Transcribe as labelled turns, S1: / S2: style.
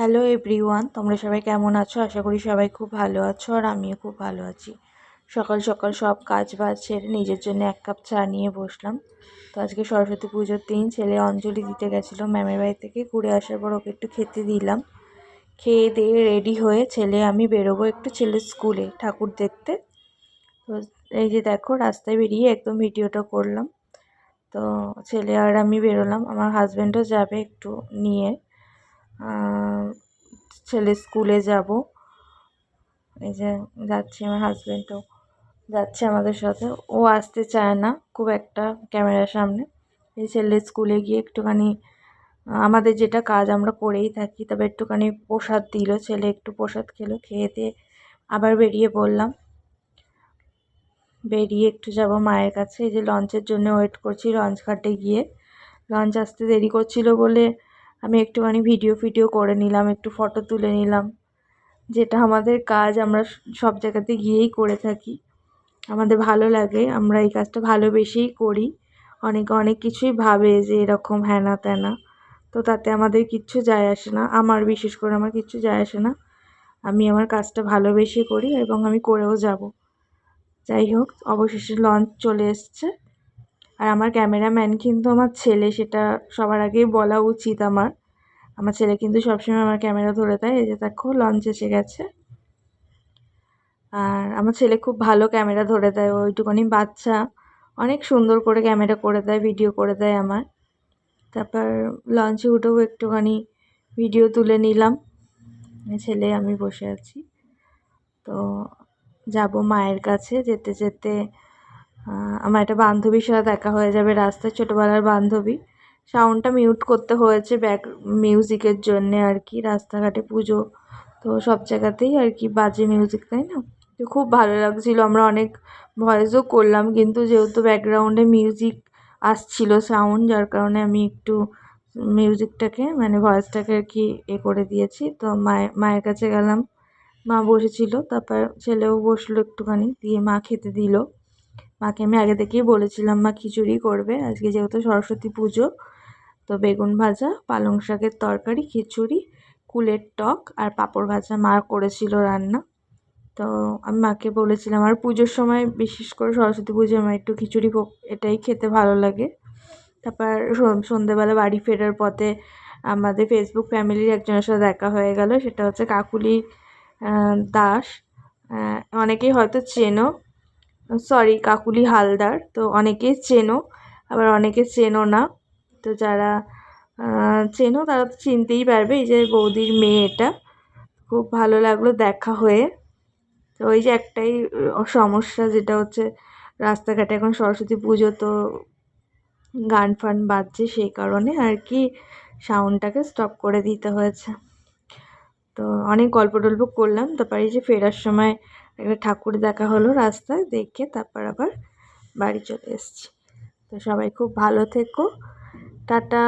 S1: Hello everyone তোমরা সবাই কেমন আছো? আশা করি সবাই খুব ভালো আছো আর আমিও খুব ভালো আছি। সকাল সকাল সব কাজ বাজ সেরে নিজের জন্য এক কাপ চা নিয়ে বসলাম। তো আজকে সরস্বতী পুজোর দিন, ছেলে অঞ্জলি দিতে গেছিল ম্যামের বাড়ি থেকে। ঘুরে আসার পর ওকে একটু খেতে দিলাম। খেয়ে দিয়ে রেডি হয়ে ছেলে, আমি বেরোবো একটু ছেলের স্কুলে ঠাকুর দেখতে। তো এই যে দেখো, রাস্তায় বেরিয়ে একদম ভিডিওটা করলাম। তো ছেলে আর আমি বেরোলাম। আমার হাজব্যান্ডও যাবে একটু নিয়ে। ছেলে স্কুলে যাব। এই যে যাচ্ছি আমার হাজব্যান্ডও যাচ্ছে আমাদের সাথে। ও আসতে চায় না খুব একটা ক্যামেরার সামনে। এই ছেলে স্কুলে গিয়ে একটুখানি, আমাদের যেটা কাজ আমরা করেই থাকি, তবে একটুখানি প্রসাদ দিল। ছেলে একটু প্রসাদ খেলো, খেয়ে দিয়ে আবার বেরিয়ে পড়লাম। বেরিয়ে একটু যাব মায়ের কাছে। এই যে লঞ্চের জন্য ওয়েট করছি লঞ্চ ঘাটে গিয়ে। লঞ্চ আসতে দেরি করছিল বলে আমি একটুখানি ভিডিও ফিডিও করে নিলাম, একটু ফটো তুলে নিলাম। যেটা আমাদের কাজ, আমরা সব জায়গাতে গিয়েই করে থাকি। আমাদের ভালো লাগে, আমরা এই কাজটা ভালোবেসেই করি। অনেকে অনেক কিছুই ভাবে যে এরকম হ্যানা ত্যানা তো তাতে আমাদের কিচ্ছু যায় আসে না, আমার বিশেষ করে আমার কিচ্ছু যায় আসে না। আমি আমার কাজটা ভালোবেসে করি এবং আমি করেও যাব। যাই হোক, অবশেষে লঞ্চ চলে এসছে। আর আমার ক্যামেরাম্যান কিন্তু আমার ছেলে, সেটা সবার আগেই বলা উচিত আমার। আমার ছেলে কিন্তু সবসময় আমার ক্যামেরা ধরে দেয়। এই যে দেখো, লঞ্চ এসে গেছে। আর আমার ছেলে খুব ভালো ক্যামেরা ধরে দেয়। ওইটুকুনি বাচ্চা। অনেক সুন্দর করে ক্যামেরা করে দেয়, ভিডিও করে দেয় আমার। তারপর লঞ্চে উঠেও একটুখানি ভিডিও তুলে নিলাম। ছেলে, আমি বসে আছি। তো যাব মায়ের কাছে যেতে যেতে আমার একটা বান্ধবীর সাথে দেখা হয়ে যাবে রাস্তায় ছোটোবেলার বান্ধবী। সাউন্ডটা মিউট করতে হয়েছে ব্যাক মিউজিকের জন্যে আর কি, রাস্তাঘাটে পুজো। তো সব জায়গাতেই আর কি বাজে মিউজিক তাই না? তো খুব ভালো লাগছিল, আমরা অনেক ভয়েসও করলাম, কিন্তু যেহেতু ব্যাকগ্রাউন্ডে মিউজিক আসছিল সাউন্ড যার কারণে আমি একটু মিউজিকটাকে মানে ভয়েসটাকে আর কি এ করে দিয়েছি। তো মায়ের মায়ের কাছে গেলাম, মা বসেছিল, তারপর ছেলেও বসল একটুখানি, দিয়ে মা খেতে দিল। মাকে আমি আগে থেকেই বলেছিলাম, মা খিচুড়ি করবে। আজকে যেহেতু সরস্বতী পুজো, তো বেগুন ভাজা, পালং শাকের তরকারি, খিচুড়ি, কুলের টক আর পাঁপড় ভাজা মা করেছিল রান্না। তো আমি মাকে বলেছিলাম, আর পুজোর সময় বিশেষ করে সরস্বতী পুজোয় আমার একটু খিচুড়ি এটাই খেতে ভালো লাগে। তারপর সন্ধেবেলা বাড়ি ফেরার পথে আমাদের ফেসবুক ফ্যামিলির একজনের সাথে দেখা হয়ে গেল, সেটা হচ্ছে কাকুলি দাস। অনেকেই হয়তো চেনো সরি কাকুলি হালদার। তো অনেকেই চেনো, আবার অনেকে চেনো না। তো যারা চেনো তারা তো চিনতেই পারবে, এই যে বৌদির মেয়ে এটা। খুব ভালো লাগল দেখা হয়ে। তো ওই যে একটাই সমস্যা যেটা হচ্ছে, রাস্তাঘাটে এখন সরস্বতী পুজো তো গান ফান বাজছে সেই কারণে, আর কি সাউন্ডটাকে স্টপ করে দিতে হয়েছে। তো অনেক গল্প টল্প করলাম। তারপরে এই যে ফেরার সময় একটা ঠাকুর দেখা হলো রাস্তায়, দেখে তারপর আবার বাড়ি চলে এসেছি। তো সবাই খুব ভালো থেকো। টাটা।